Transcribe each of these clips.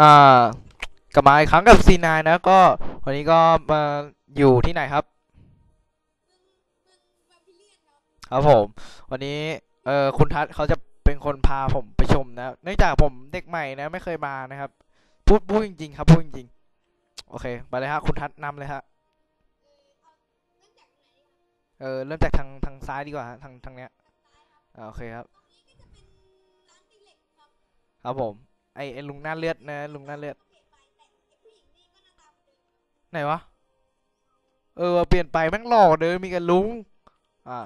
อ่ากลับมาอีกครั้งกับซีนายนะก็วันนี้ก็มาอยู่ที่ไหนครับ ครับผม วันนี้เออคุณทัศเขาจะเป็นคนพาผมไปชมนะเนื่องจากผมเด็กใหม่นะไม่เคยมานะครับ พูดพูดจริง ๆ ครับพูดจริงๆโอเคไปเลยฮะคุณทัศนำเลยฮะเออเริ่มจากทางทางซ้ายดีกว่าฮะทางทางเนี้ยโอเคครับ ครับผม ไอไอลุงหน้าเลือดนะลุงหน้าเลือดไหนวะเออเปลี่ยนไปแม่งหล่อเดินมีกันลุงอ่า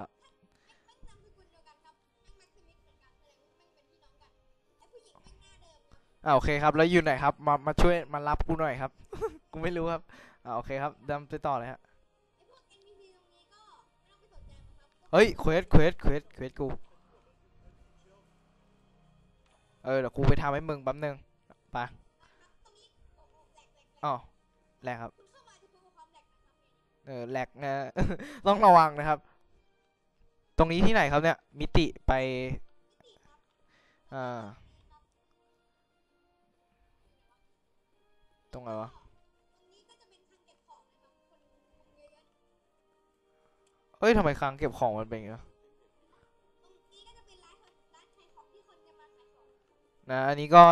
อ่าโอเคครับแล้วอยู่ไหนครับมามาช่วยมารับกูหน่อยครับ กูไม่รู้ครับอ่าโอเคครับดำไปต่อเลยฮะเฮ้ยเควสเควสเควสเควสกู เออเดี๋ยวกูไปทำให้มึงแป๊บนึงไปอ๋อแหลกครับเออแหลกนะ ต้องระวังนะครับ ตรงนี้ที่ไหนครับเนี่ย มิติไปอ่าตรงไหนวะเฮ้ยทำไมคลังเก็บของมันเป็นอย่างนี้ นะอันนี้ก็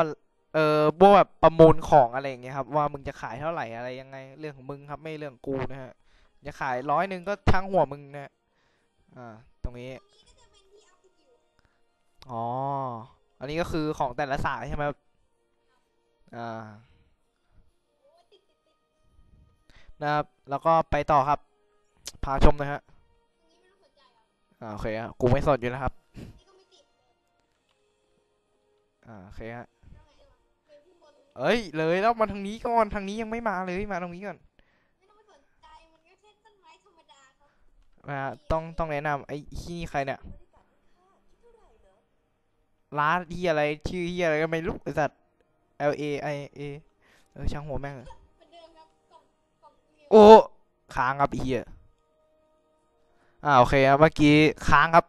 เออพวกแบบประมูลของอะไรอย่างเงี้ยครับ ว่ามึงจะขายเท่าไหร่อะไรยังไง เรื่องของมึงครับไม่เรื่องกูนะฮะจะขายร้อยหนึ่งก็ช่างหัวมึงนะอ่าตรงนี้อ๋ออันนี้ก็คือของแต่ละสายใช่ไหมอ่านะครับ แล้วก็ไปต่อครับ พาชมนะฮะอ่าโอเคฮะกูไม่สนอยู่แล้วครับ อ่าโอเคฮะเอ้ยเลยแล้วมาทางนี้ก่อนทางนี้ยังไม่มาเลยมาตรงนี้ก่อนมาต้องต้องแนะนำไอ้ที่นี่ใครเนี่ยร้านที่อะไรชื่อที่อะไรก็ไม่รู้ไอ้สัตว์ L A I A เออช่างหัวแม่งเถอะโอ้ค้างครับไอ้เหี้ยอ่าโอเคครับเมื่อกี้ค้างครับ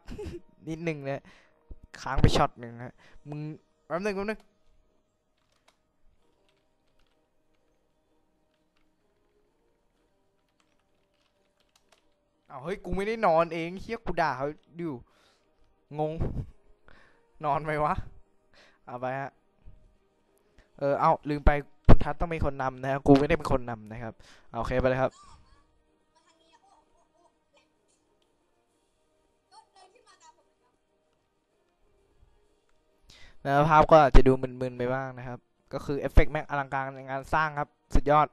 นิดหนึ่งนะค้างไปช็อตหนึ่งฮะมึงแป๊บนึงแป๊บนึงอ้าเฮ้ย กูไม่ได้นอนเองเฮียกูด่าเขาอยู่งง นอนไหมวะ เอาไปฮะ เออ เอาลืมไปคุณทัศต้องเป็นคนนำนะครับกูไม่ได้เป็นคนนำนะครับเอาโอเคไปเลยครับ นะภาพก็จะดูมึนๆไปบ้างนะครับ ก็คือเอฟเฟกต์แม่งอลังการในงานสร้างครับ สุดยอด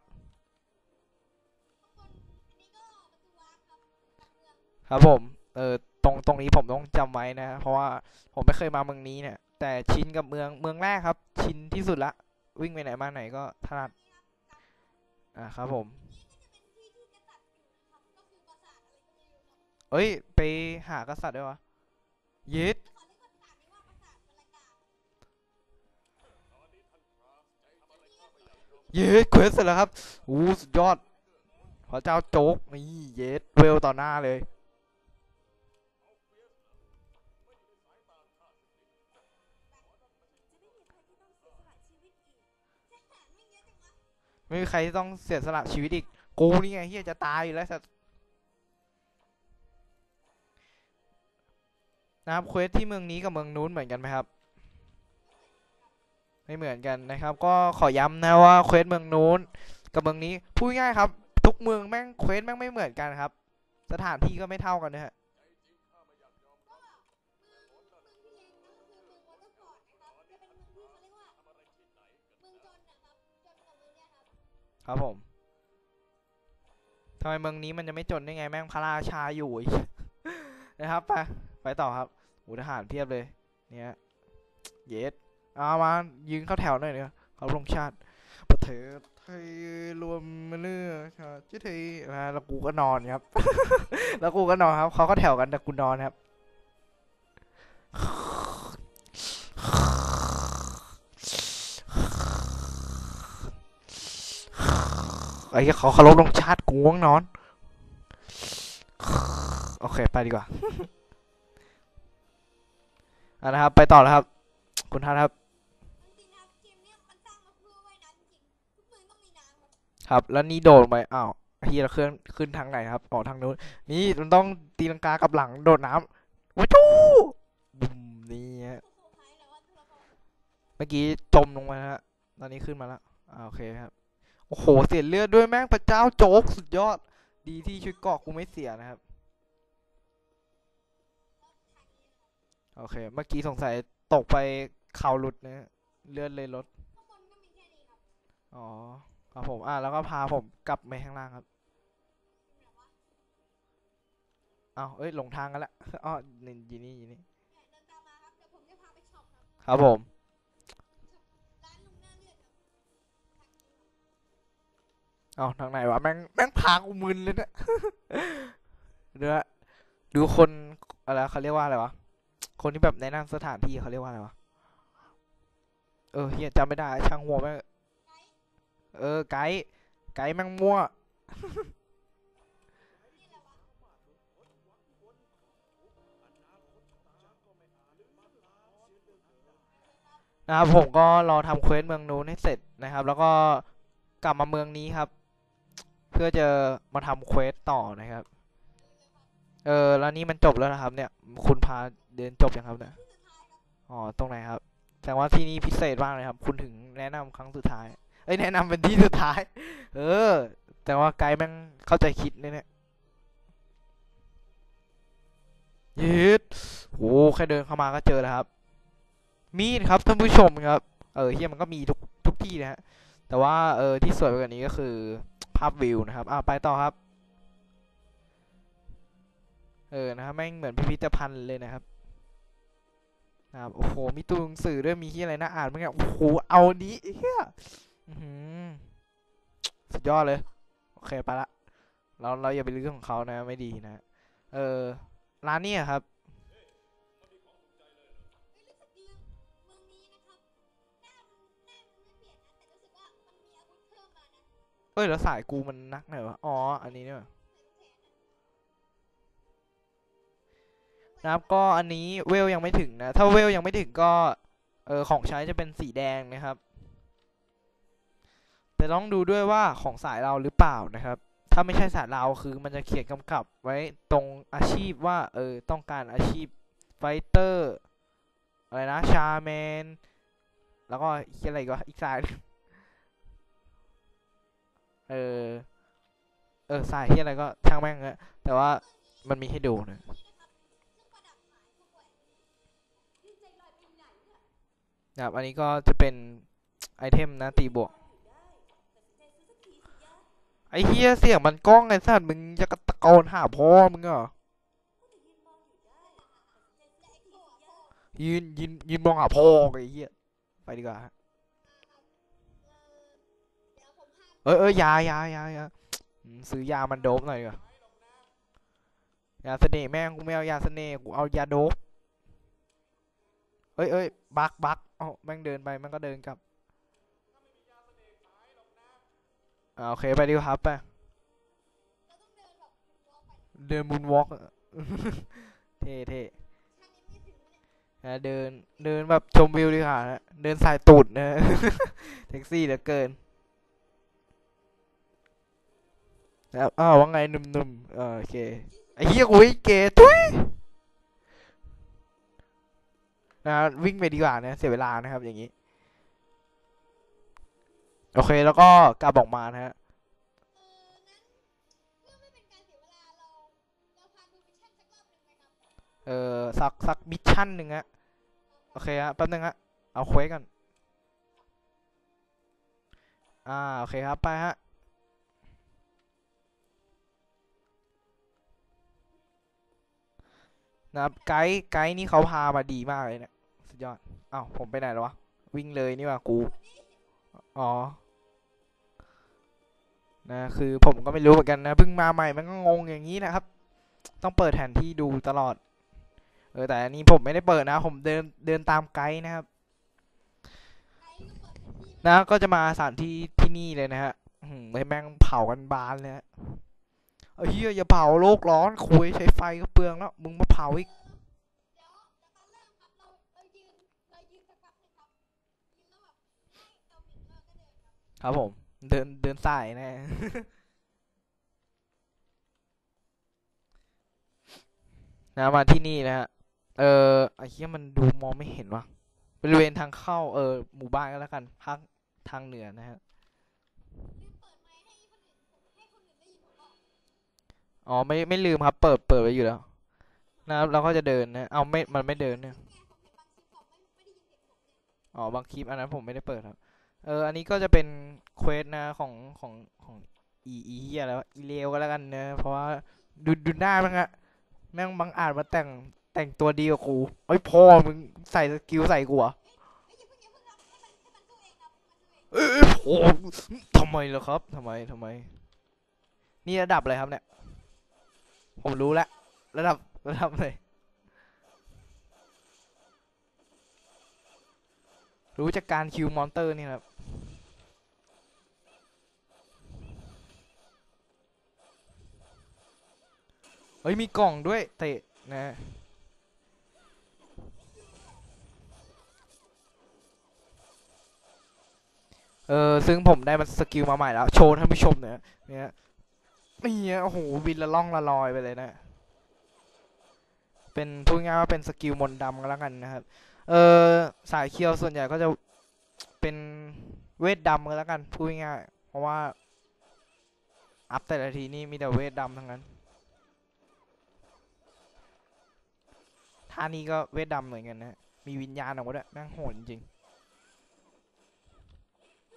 ครับผม เออตรงตรงนี้ผมต้องจำไว้นะ เพราะว่าผมไม่เคยมาเมืองนี้เนี่ย แต่ชินกับเมืองเมืองแรกครับ ชินที่สุดละ วิ่งไปไหนมาไหนก็ถนัด อ่าครับผมเอ้ย ไปหากษัตริย์ด้วยวะย็ด เยสเควสเสร็จแล้วครับอู้สุดยอด พระเจ้าโจ๊กนี่เยสเวลต่อหน้าเลย ไม่มีใครที่ต้องเสียสละชีวิตอีก กูนี่ไงเฮียจะตายอยู่แล้วสัตว์นะครับเควสที่เมืองนี้กับเมืองนู้นเหมือนกันไหมครับ ไม่เหมือนกันนะครับ ก็ขอย้ำนะว่าเควสเมืองนู้นกับเมืองนี้พูดง่ายครับ ทุกเมืองแม่งเควสแม่งไม่เหมือนกันครับ สถานที่ก็ไม่เท่ากันนะฮะครับผมทำไมเมืองนี้มันจะไม่จนได้ไงแม่งพระราชาอยู่นะครับไปไปต่อครับอูทหารเพียบเลย เนี่ย เยส เอามายืนเข้าแถวหน่อยเนี่ยเขาลงชาติประเทศไทยรวมเนื้อชาติไทยนะแล้วกูก็นอนครับ แล้วกูก็นอนครับเขาก็แถวกันแต่กูนอนครับไอ้เขาเคารพลงชาติกูง่วงนอน โอเค ไปดีกว่าอะนะครับ ไปต่อแล้วครับ คุณทัศน์ครับ ครับ แล้วนี่โดดไปอ้าวเฮียเราเคลื่อนขึ้นทางไหนครับอ๋อทางนู้นนี่มันต้องตีลังกากับหลังโดดน้ำว้าจู้บุมนี่ฮะเมื่อกี้จมลงมาฮะตอนนี้ขึ้นมาแล้วโอเคครับโอ้โหเสียเลือดด้วยแม่งพระเจ้าโจ๊กสุดยอด ดีที่ชุดเกาะกูไม่เสียนะครับโอเค เมื่อกี้สงสัยตกไปเข่าหลุดนะฮะเลือดเลยลดอ๋อ ครับผมอะแล้วก็พาผมกลับไปข้างล่างครับเอ้าเอ้ยหลงทางกันละอ๋อนี่ยู่นี่ยู่นี่ครับผมเอ้าทางไหนวะแม่งแม่งพากูมึนเลยนี่ยเดี๋ยวดูคนอะไรเขาเรียกว่าอะไรวะคนที่แบบแนะนำสถานที่เขาเรียกว่าอะไรวะเออเฮียจำไม่ได้ช่างหัวแม่ง เออไกด์ไกด์แม่งมั่วนะครับผมก็รอทำเควสเมืองนู้นให้เสร็จนะครับ แล้วก็กลับมาเมืองนี้ครับ เพื่อจะมาทำเควสต่อนะครับ เออแล้วนี่มันจบแล้วนะครับ เนี่ย คุณพาเดินจบยังครับเนี่ยอ๋อตรงไหนครับแสดงว่าที่นี่พิเศษมากเลยครับ คุณถึงแนะนำครั้งสุดท้าย เอ้แนะนำเป็นที่สุดท้าย เออ แต่ว่าไกด์แม่งเข้าใจคิดเลยเนี่ยยืดโหแค่เดินเข้ามาก็เจอแล้วครับ มีดครับท่านผู้ชมครับ เออเฮียมันก็มีทุกทุกที่นะฮะ แต่ว่าเออที่สวยกว่านี้ก็คือภาพวิวนะครับ อ่าไปต่อครับ เออนะครับแม่งเหมือนพิพิธภัณฑ์เลยนะครับนะครับโอ้โห มีตัวหนังสือด้วยมีที่อะไรน่าอ่านบ้างเนี่ยโอ้โห เอานี้เฮีย สุดยอดเลย โอเคไปละเราเราอย่าไปเรื่องของเขานะ ไม่ดีนะ เออ ร้านนี้ครับเอ้ย แล้วสายกูมันนักไหนวะ อ๋อ อันนี้เนี่ยนะครับก็อันนี้เวลยังไม่ถึงนะ ถ้าเวลยังไม่ถึงก็ เออของใช้จะเป็นสีแดงนะครับ แต่ต้องดูด้วยว่าของสายเราหรือเปล่านะครับ ถ้าไม่ใช่สายเราคือมันจะเขียนกำกับไว้ตรงอาชีพว่าเออต้องการอาชีพไฟเตอร์อะไรนะชาแมนแล้วก็อีกอะไรก็อีกสายเออเออสายที่อะไรก็ช่างแม่งอะแต่ว่ามันมีให้ดูนะนะครับอันนี้ก็จะเป็นไอเทมนะตีบวก ไอเฮียเสียงมันกล้องไอสัตว์มึงจะกระตะโกนหาพ่อมึงเหรอยืนยืนยืนมองหาพ่อไอเฮียไปดีกว่าเอ้ยเอ้ยยายายายาซื้อยามันโดบหน่อยดีกว่ายาเสน่ห์แม่งกูไม่เอายาเสน่ห์กูเอายาโดบเอ้ยเอ้ยบักบักเอ้าแม่งเดินไปแม่งก็เดินกลับ อ่าโอเคไปดีกว่าครับไปเดินมูนวอล์กเท่เท่นะเดินเดินแบบชมวิวดีกว่านะเดินสายตูดนะแท็กซี่เหลือเกินนะครับอ้าวว่าไงหนุ่มๆเออโอเคไอ้เหี้ยกูไอ้เกย์ทุยนะวิ่งไปดีกว่านะเสียเวลานะครับอย่างนี้ โอเคแล้วก็กลับออกมานะฮะเออสักสักมิชชั่นหนึ่งอะโอเคฮะแป๊บนึงฮะเอาเควสกันอ่าโอเคครับไปฮะนะครับไกด์ไกด์นี่เขาพามาดีมากเลยเนี่ยสุดยอดอ้าวผมไปไหนแล้ววะวิ่งเลยนี่ว่ากู อ๋อ นะ คือผมก็ไม่รู้เหมือนกันนะ เพิ่งมาใหม่มันก็งงอย่างนี้นะครับ ต้องเปิดแผนที่ดูตลอด เออ แต่อันนี้ผมไม่ได้เปิดนะ ผมเดินเดินตามไกด์นะครับ นะ ก็จะมาสถานที่ที่นี่เลยนะฮะอืมให้แม่งเผากันบานเลยฮะเอ้ยเหี้ยอย่าเผาโลกร้อนคุยใช้ไฟก็เปลืองแล้ว มึงมาเผาอีก ครับผม เดินเดินสายแน่นะมาที่นี่นะฮะ เออไอ้เหี้ยมันดูมองไม่เห็นวะบริเวณทางเข้า เออ หมู่บ้านก็แล้วกันภาคทางเหนือนะฮะ อ๋อ ไม่ ไม่ลืมครับ เปิด เปิดไว้อยู่แล้ว นะครับเราก็จะเดินนะ เอาไม่ มันไม่เดินเนี่ย อ๋อ บางคลิปอันนั้นผมไม่ได้เปิดครับ เออ อันนี้ก็จะเป็นเควสนะของของของอีอีเหี้ยแล้วะอีเลวก็แล้วกันเนะเพราะว่าดูดูหน้ามันอะแม่งบังอาจมาแต่งแต่งตัวดีกว่ากูเอ้ยพ่อมึงใส่สกิลใส่กูเหรอเอ้ยโอ้ทำไมล่ะครับทำไมทำไม นี่ระดับอะไรครับเนี่ย ผมรู้แล้วระดับระดับเลยรู้จากการคิวมอนเตอร์นี่ครับ ฮ้ยมีกล่องด้วยเตะนะเออซึ่งผมได้มันสกิลมาใหม่แล้ว โชว์ท่านผู้ชมเนี่ยเนี่ยนี่โอ้โหวินละล่องละลอยไปเลยนะ เป็นพูดง่ายว่าเป็นสกิลมนดำก็แล้วกันนะครับ เออสายเคียวส่วนใหญ่ก็จะเป็นเวทดำก็แล้วกันพูดง่ายเพราะว่า อัพแต่ละทีนี่มีแต่เวทดำทั้งนั้น ท่านี้ก็เวทดำเหมือนกันนะมีวิญญาณออกมาด้วยแม่งโหดจริง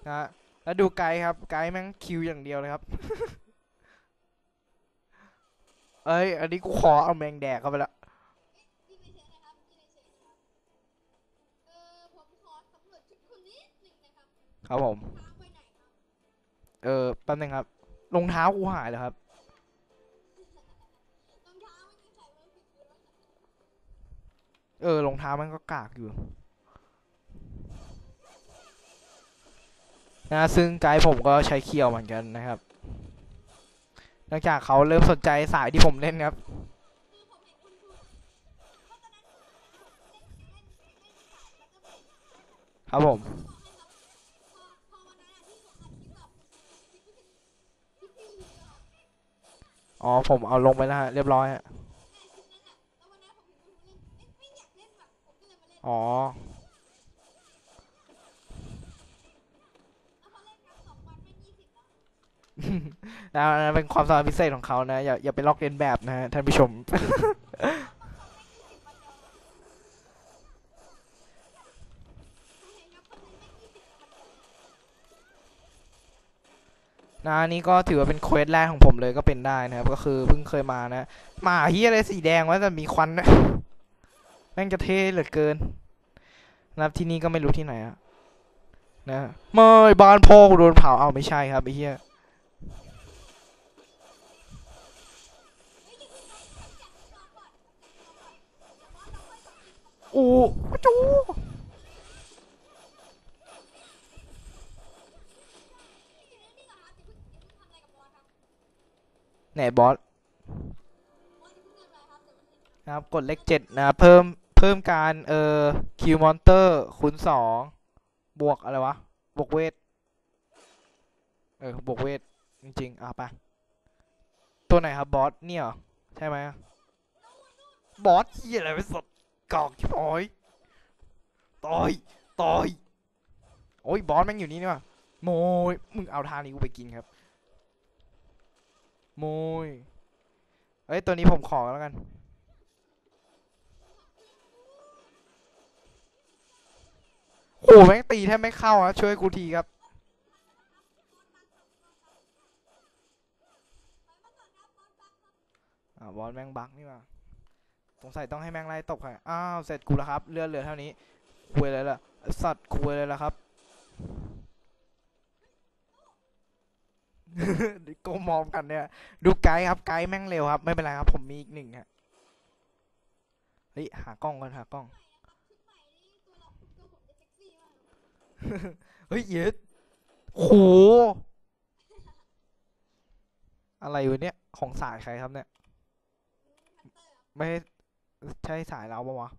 นะแล้วดูไกด์ครับ ไกด์แม่งคิวอย่างเดียวเลยครับ เอ้ย อันนี้กูขอเอาแมงแดกเข้าไปละครับผมขอสำรวครับผมเออแป๊บนึงครับรองเท้ากูหายแล้วครับ เออรองเท้ามันก็กากอยู่นะซึ่งไกด์ผมก็ใช้เคียวเหมือนกันนะครับเนื่องจากเขาเริ่มสนใจสายที่ผมเล่นครับ ครับผมอ๋อ ผมเอาลงไปแล้วฮะ เรียบร้อยฮะ อ๋อนั่นะนะเป็นความสามารถพิเศษของเขานะ อย่าอย่าไปลอกเลียนแบบนะฮะท่านผู้ชม นะอันนี้ก็ถือว่าเป็นเควสแรกของผมเลยก็เป็นได้นะครับ ก็คือเพิ่งเคยมานะหมาเฮียอะไรสีแดงวะแต่มีควันนะ แม่งจะเท่เหลือเกินนะครับที่นี่ก็ไม่รู้ที่ไหนอะนะไม่บ้านพ่อกูโดนเผาเอาไม่ใช่ครับไอ้เฮียโอ้จูไหนบอส นะครับ กดเลขเจ็ดนะ เพิ่ม พิ่มการเอ่อคิวมอนเตอร์คูณสองบวกอะไรวะ บวกเวท เออ บวกเวท จริงๆ อะไป ตัวไหนครับ บอส เนี่ยเหรอใช่ไหมบอสเหียอะไรไปสดกอกชิบหอยต่อยต่อยโอ้ยบอสแม่งอยู่นี่นี่ว่ะโมยมึงเอาทางนี้กูไปกินครับโมยเอ้ยตัวนี้ผมขอแล้วกัน โอ้แม่งตีแทบไม่เข้าอะช่วยกูทีครับ อ่าบอลแม่งบักนี่มาสงสัยต้องให้แม่งไล่ตกค่ะอ้าวเสร็จกูแล้วครับเลือดเหลือเท่านี้คุยเลยล่ะไอ้สัตว์คุยเลยล่ะครับโกมองกันเนี่ยดูไกด์ครับไกด์แม่งเร็วครับ ไม่เป็นไรครับ ผมมีอีกหนึ่งฮะเฮ้ยหากล้องก่อนหากล้อง เฮ้ยเย็ดโหอะไรวะเนี่ย ของสายใครครับเนี่ย ไม่ใช่ใช่สายเราปะวะ